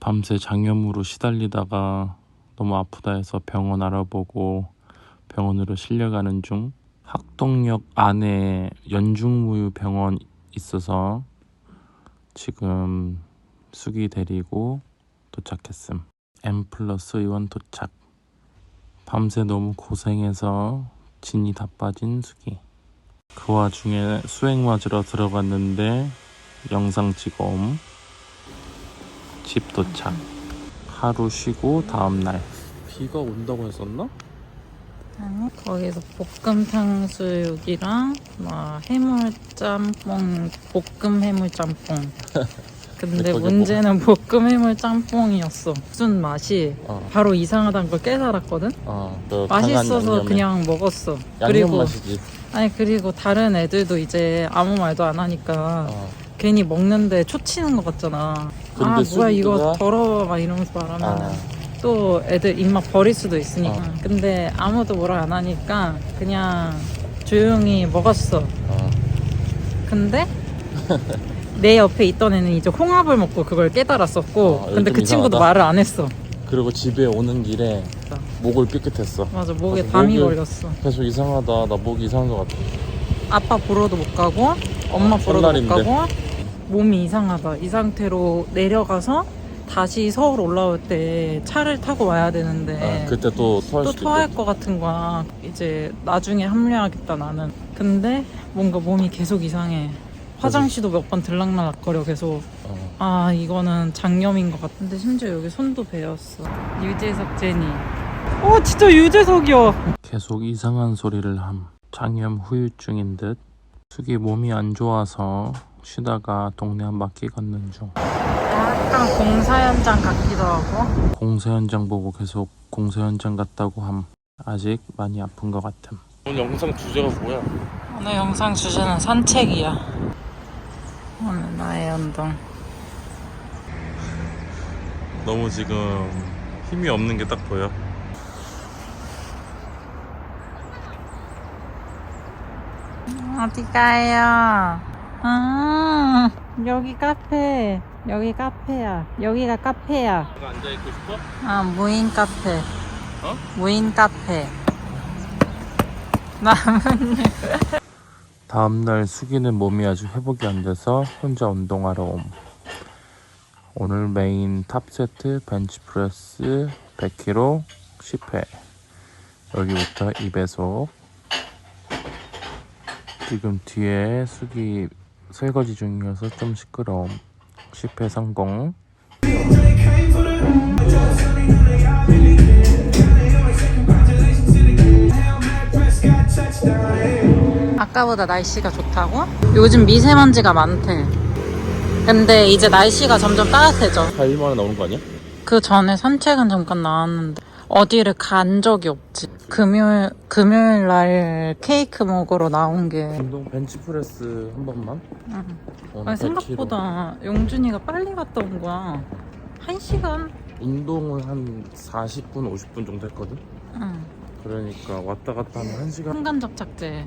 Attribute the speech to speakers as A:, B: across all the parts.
A: 밤새 장염으로 시달리다가 너무 아프다 해서 병원 알아보고 병원으로 실려가는 중 학동역 안에 연중무휴 병원 있어서 지금 수기 데리고 도착했음. M 플러스 의원 도착. 밤새 너무 고생해서 진이 다 빠진 수기. 그 와중에 수액 맞으러 들어갔는데 영상 찍어옴. 집 도착. 하루 쉬고 다음 날. 비가 온다고 했었나?
B: 아니, 거기서 볶음 탕수육이랑 막 해물 짬뽕, 볶음 해물 짬뽕. 근데
A: 거기
B: 문제는 볶음 해물 짬뽕이었어. 무슨 맛이
A: 어.
B: 바로 이상하다는 걸 깨달았거든.
A: 어, 그 강한
B: 맛있어서
A: 양념에.
B: 그냥 먹었어.
A: 양념
B: 그리고
A: 맛이지.
B: 아니 그리고 다른 애들도 이제 아무 말도 안 하니까
A: 어.
B: 괜히 먹는데 초치는 것 같잖아.
A: 근데
B: 아 뭐야 이거 더러워 막 이러면서 말하면
A: 아,
B: 또 애들 입맛 버릴 수도 있으니까.
A: 어.
B: 근데 아무도 뭐라 안 하니까 그냥 조용히 먹었어.
A: 어.
B: 근데 내 옆에 있던 애는 이제 홍합을 먹고 그걸 깨달았었고
A: 어, 이거
B: 근데
A: 좀
B: 그 친구도
A: 이상하다.
B: 말을 안 했어.
A: 그리고 집에 오는 길에 목을 삐끗했어.
B: 맞아 목에
A: 맞아,
B: 담이 걸렸어.
A: 계속 이상하다. 나 목이 이상한 것 같아.
B: 아빠 보러도 못 가고 엄마 보러도 못
A: 설날인데.
B: 가고 몸이 이상하다. 이 상태로 내려가서 다시 서울 올라올 때 차를 타고 와야 되는데
A: 아, 그때 또 토할
B: 또
A: 수도
B: 토할
A: 있고.
B: 것 같은 거야. 이제 나중에 합류하겠다 나는. 근데 뭔가 몸이 계속 이상해. 화장실도 몇 번 들락날락거려 계속.
A: 어.
B: 아 이거는 장염인 것 같은데 심지어 여기 손도 베었어. 유재석 제니. 어 진짜 유재석이야.
A: 계속 이상한 소리를 함. 장염 후유증인 듯. 숙이 몸이 안 좋아서 쉬다가 동네 한 바퀴 걷는 중.
B: 약간 공사 현장 같기도 하고.
A: 공사 현장 보고 계속 공사 현장 갔다고 함. 아직 많이 아픈 것 같음. 오늘 영상 주제가 뭐야?
B: 오늘 영상 주제는 산책이야. 오늘 나의 운동.
A: 너무 지금 힘이 없는 게 딱 보여.
B: 어디 가요? 아, 여기 카페. 여기 카페야. 여기가 카페야.
A: 내가 앉아 있고 싶어?
B: 아, 무인 카페.
A: 어?
B: 무인 카페. 나뭇잎.
A: 다음날 숙이는 몸이 아주 회복이 안 돼서 혼자 운동하러 옴. 오늘 메인 탑 세트 벤치프레스 100kg 10회. 여기부터 2배속. 지금 뒤에 숙이 설거지 중이어서 좀 시끄러움. 10회 성공.
B: 아까보다 날씨가 좋다고? 요즘 미세먼지가 많대. 근데 이제 날씨가 점점 따뜻해져.
A: 4일 만에 나오는 거 아니야?
B: 그 전에 산책은 잠깐 나왔는데 어디를 간 적이 없지. 금요일 금요일 날 케이크 먹으러 나온 게
A: 운동 벤치프레스 한 번만?
B: 응.
A: 오늘
B: 아니,
A: 100kg.
B: 생각보다 용준이가 빨리 갔다 온 거야. 한 시간?
A: 운동을 한 40분, 50분 정도 했거든?
B: 응.
A: 그러니까 왔다 갔다 하면 1시간
B: 순간 접착제.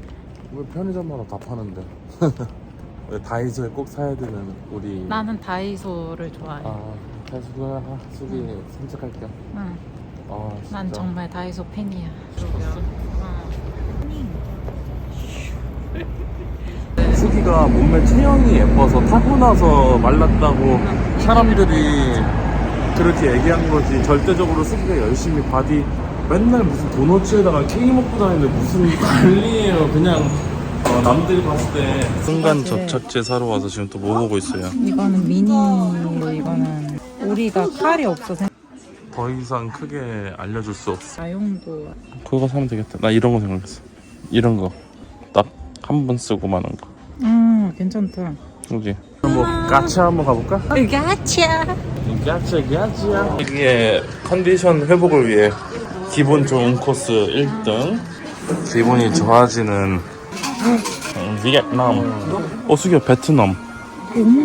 A: 왜 편의점마다 다 파는데 왜 다이소에 꼭 사야 되는 우리
B: 나는 다이소를 좋아해.
A: 아 다이소 그거 아, 숙이 산책할 겸
B: 응.
A: 아,
B: 난
A: 진짜.
B: 정말 다이소 팬이야.
A: 숙이가 몸매 체형이 예뻐서 타고나서 말랐다고 사람들이 그렇게 얘기한 거지 절대적으로 숙이가 열심히 바디 맨날 무슨 도너츠에다가 케이크 먹고 다니는데 무슨 관리예요 그냥 어, 남들이 봤을 때 순간 접착제 사러 와서 지금 또 뭐 보고 있어요
B: 이거는 미니고 이거는 우리가 칼이 없어서
A: 더 이상 크게 알려줄 수 없어.
B: 나용도.
A: 그거 사면 되겠다. 나 이런 거 생각했어. 이런 거. 딱 한 번 쓰고 마는 거.
B: 음 괜찮다.
A: 그지? 뭐 가차 한번 가볼까?
B: 으가차.
A: 가차 가차. 여기에 컨디션 회복을 위해 기분 좋은 코스 1등. 기분이 좋아지는. 음, 비엔남 어 수기야 베트남.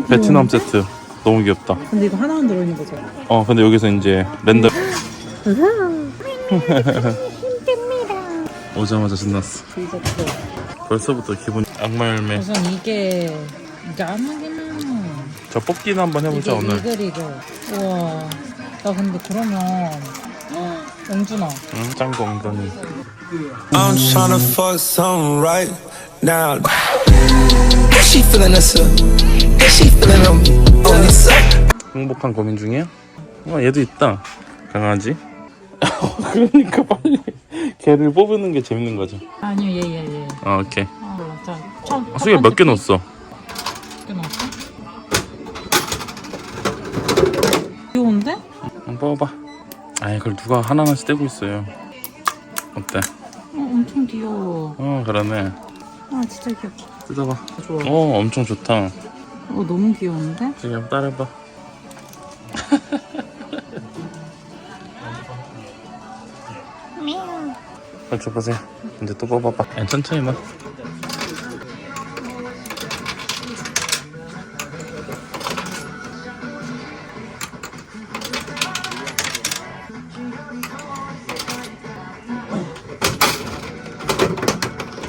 A: 베트남 세트 너무 귀엽다
B: 근데 이거 하나만 들어있는 거죠?
A: 어 근데 여기서 이제 랜덤 오자마자 신났어
B: 디저트.
A: 벌써부터 기분이 악마 열매
B: 우선 이게 하긴
A: 저 뽑기는 한번 해보자
B: 이게
A: 오늘.
B: 이글 이글. 우와. 야 근데 그러면 영준아.
A: 응, 짱구 엉덩이.
C: I'm tryna fuck something right now. Is she feeling herself? Is she feeling on, on this?
A: 행복한 고민 중이야? 어, 얘도 있다. 강아지. 그러니까 빨리 걔를 뽑는 게 재밌는 거죠.
B: 아니요 얘얘 얘.
A: 어, 오케이.
B: 아 몰라. 자 처음.
A: 아, 수기 몇개 넣었어?
B: 몇개 넣었어? 귀여운데?
A: 한번 뽑아봐. 아이, 그걸 누가 하나하나씩 떼고 있어요. 어때?
B: 어 엄청 귀여워.
A: 어, 그러네.
B: 아 진짜 귀엽다.
A: 뜯어봐.
B: 좋아.
A: 어, 엄청 좋다.
B: 어 너무 귀여운데?
A: 지금 따라해봐. 빨리 줘보세요. 이제 또 뽑아봐. 아니, 천천히만.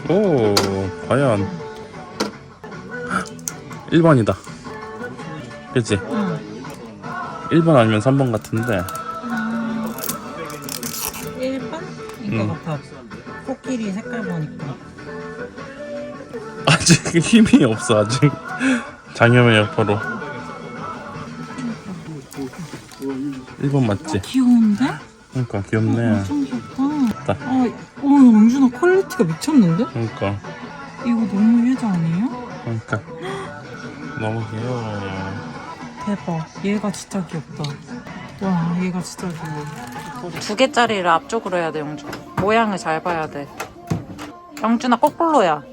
A: 오, 과연 1번이다. 그치?
B: 응.
A: 1번 아니면 3번 같은데
B: 1번? 이거
A: 음.
B: 같아. 코끼리 색깔 보니까.
A: 아직 힘이 없어 아직 장염의 여파로 1번 맞지?
B: 귀여운데?
A: 그러니까 귀엽네
B: 엄청 귀엽다. 아, 어, 영준아 퀄리티가 미쳤는데?
A: 그러니까
B: 이거 너무 예자 아니에요?
A: 그러니까 너무 귀여워
B: 대박. 얘가 진짜 귀엽다. 와, 얘가 진짜 귀여워. 두 개짜리를 앞쪽으로 해야 돼, 영준. 모양을 잘 봐야 돼. 영준아, 거꾸로야.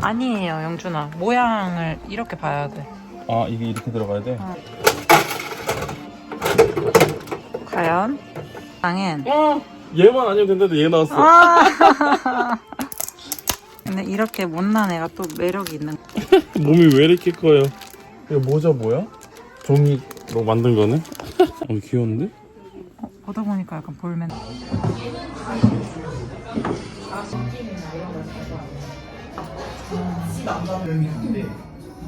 B: 아니에요, 영준아. 모양을 이렇게 봐야 돼.
A: 아 이게 이렇게 들어가야 돼?
B: 과연? 당엔.
A: 어! 얘만 아니면 된다는데 얘 나왔어
B: 근데 이렇게 못난 애가 또 매력이 있는 거.
A: 몸이 왜 이렇게 커요 이거 모자 뭐야? 종이로 만든 거네? 어 귀여운데?
B: 보다 보니까 약간 볼맨.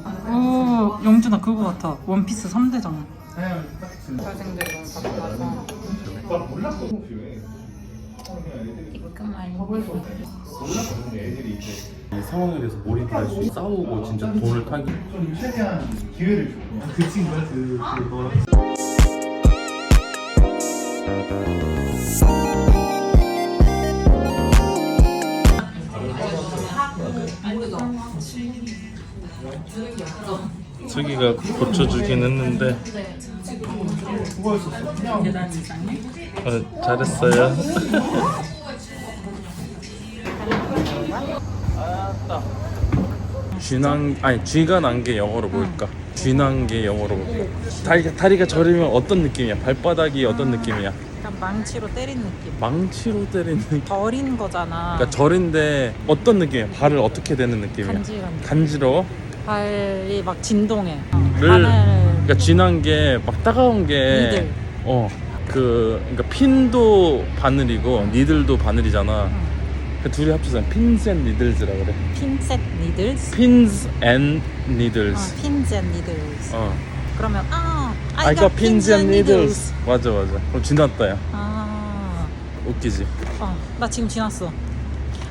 B: 어, 영준아 그거 같아. 원피스 3대장. 잘생기고 바빠서.
A: 이 상황에 대해서 몰입할 수 있어 싸우고 진짜 돈을 타기. 슬기가 고쳐주긴 했는데.
B: 계단 이상해?
A: 어, 잘했어요 쥐난 아니 쥐가 난 게 영어로 뭘까? 쥐난 게 영어로 뭘까? 다리가 다리가 저리면 어떤 느낌이야? 발바닥이 어떤 느낌이야?
B: 약간 망치로 때린 느낌.
A: 망치로 때리는 느낌.
B: 버린 거잖아.
A: 그러니까 절인데 어떤 느낌이야? 발을 어떻게 되는 느낌이야?
B: 간질간질.
A: 간지러워?
B: 발이 막 진동해. 어,
A: 를
B: 바늘.
A: 그러니까 쥐난 게 막 따가운 게
B: 니들.
A: 어. 그 그러니까 핀도 바늘이고 니들도 바늘이잖아. 그 둘이 합쳐서 앤 니들즈라 그래.
B: 핀셋 니들스.
A: 핀스 앤
B: 어,
A: 니들스.
B: 핀셋 니들스.
A: 어.
B: 그러면 아,
A: I got pins and needles. 맞아 맞아. 그럼 지났다 야.
B: 아,
A: 웃기지.
B: 어, 나 지금 지났어.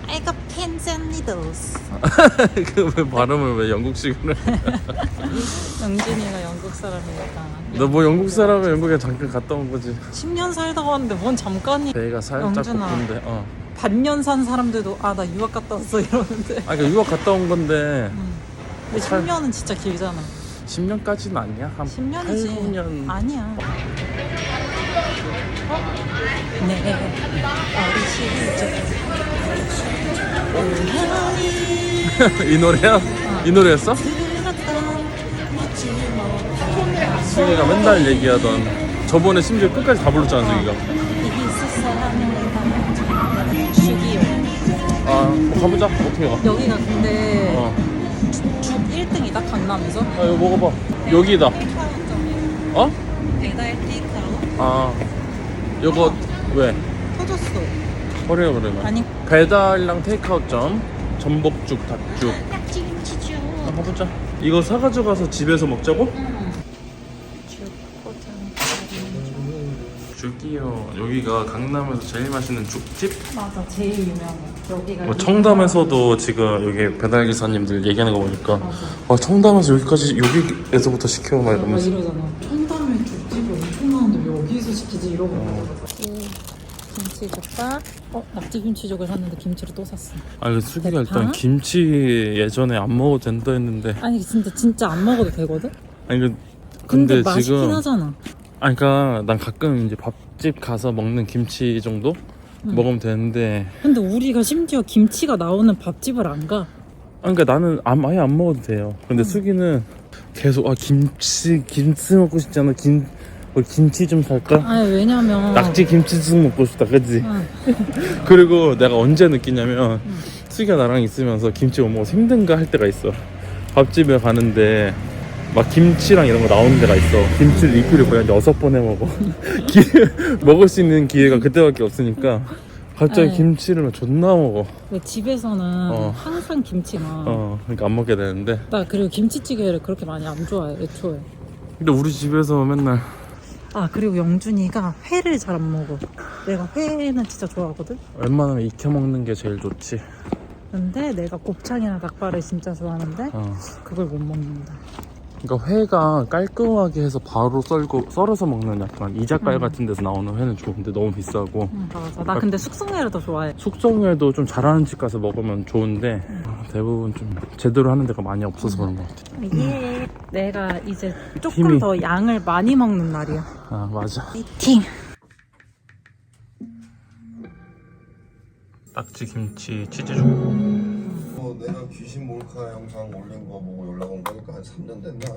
B: I got pins and needles.
A: 그 왜 발음을 왜 영국식으로 해?
B: 영준이가 영국 사람이니까.
A: 너 뭐 영국 사람은 영국에 잠깐 갔다 온 거지.
B: 10년 살다 왔는데 뭔 잠깐이.
A: 배가 살짝
B: 영준아.
A: 고픈데. 어.
B: 반년 산 사람들도 아 나 유학 갔다 왔어 이러는데.
A: 아 그러니까 유학 갔다 온 건데
B: 근데
A: 살-
B: 10년은 진짜 길잖아.
A: 10년까지는 아니야. 한
B: 10년이지.
A: 8, 9년.
B: 아니야. 어? 네. 어린 시절.
A: 이 노래야? 이 노래였어?
B: 못할
A: 승희가 맨날 얘기하던 저번에 심지어 끝까지 다 불렀잖아 승희가 아 뭐 가보자 어떻게 가?
B: 여기가 근데
A: 어.
B: 죽 1등이다 강남에서.
A: 아 이거 먹어봐 여기다
B: 테이크아웃점이에요.
A: 어?
B: 배달 테이크아웃
A: 아 요거 왜?
B: 터졌어.
A: 버려 그러면
B: 아니
A: 배달이랑 테이크아웃점 전복죽 닭죽. 아, 가보자 이거 사가지고 가서 집에서 먹자고? 저기요. 여기가 강남에서 제일 맛있는 죽집?
B: 맞아 제일 유명해. 여기가
A: 뭐 청담에서도 지금 여기 배달 기사님들 얘기하는 거 보니까 아. 청담에서 여기까지 여기에서부터 시켜
B: 막막
A: 이러면서.
B: 이러잖아. 청담에 죽집이 엄청 많은데 왜 여기서 시키지? 이러고 김치젓갈 어? 낙지 김치젓을 샀는데 김치를 또 샀어.
A: 아 이거 수기가 일단
B: 대파?
A: 김치 예전에 안 먹어도 된다 했는데.
B: 아니 진짜 진짜 안 먹어도 되거든?
A: 아니 그
B: 근데,
A: 근데,
B: 맛있긴
A: 지금
B: 하잖아
A: 아니 그니까 난 가끔 이제 밥집 가서 먹는 김치 정도 먹으면 되는데
B: 근데 우리가 심지어 김치가 나오는 밥집을 안 가.
A: 아 그러니까 나는 안, 아예 안 먹어도 돼요 근데 수기는 계속 아 김치 김치 먹고 싶잖아 김뭐 김치 좀 살까?
B: 아니 왜냐면
A: 낙지 김치죽 먹고 싶다 그지?
B: 응.
A: 그리고 내가 언제 느끼냐면 수기가 나랑 있으면서 김치 못 먹어서 힘든가 할 때가 있어 밥집에 가는데 막 김치랑 이런 거 나오는 데가 있어. 김치 리필을 거의 한 여섯 번 해 먹어. 기- 먹을 수 있는 기회가 그때밖에 없으니까 갑자기
B: 네.
A: 김치를 막 존나 먹어.
B: 왜 집에서는
A: 어.
B: 항상 김치나
A: 어 그러니까 안 먹게 되는데.
B: 나 그리고 김치찌개를 그렇게 많이 안 좋아해 애초에.
A: 근데 우리 집에서 맨날
B: 아 그리고 영준이가 회를 잘 안 먹어. 내가 회는 진짜 좋아하거든?
A: 웬만하면 익혀 먹는 게 제일 좋지.
B: 근데 내가 곱창이나 닭발을 진짜 좋아하는데
A: 어.
B: 그걸 못 먹는다
A: 그러니까 회가 깔끔하게 해서 바로 썰고 썰어서 먹는 약간 이자깔
B: 음.
A: 같은 데서 나오는 회는 좋은데 너무 비싸고
B: 응, 맞아 나 근데 숙성회를 더 좋아해
A: 숙성회도 좀 잘하는 집 가서 먹으면 좋은데 어, 대부분 좀 제대로 하는 데가 많이 없어서 그런 것 같아.
B: 예 내가 이제 조금
A: 힘이.
B: 더 양을 많이 먹는 날이야
A: 아 맞아.
B: 파이팅
A: 딱지 김치 치즈죽.
D: 어, 내가 귀신 몰카 영상 올린 거 보고 연락 온 거니까 한 3년 됐나?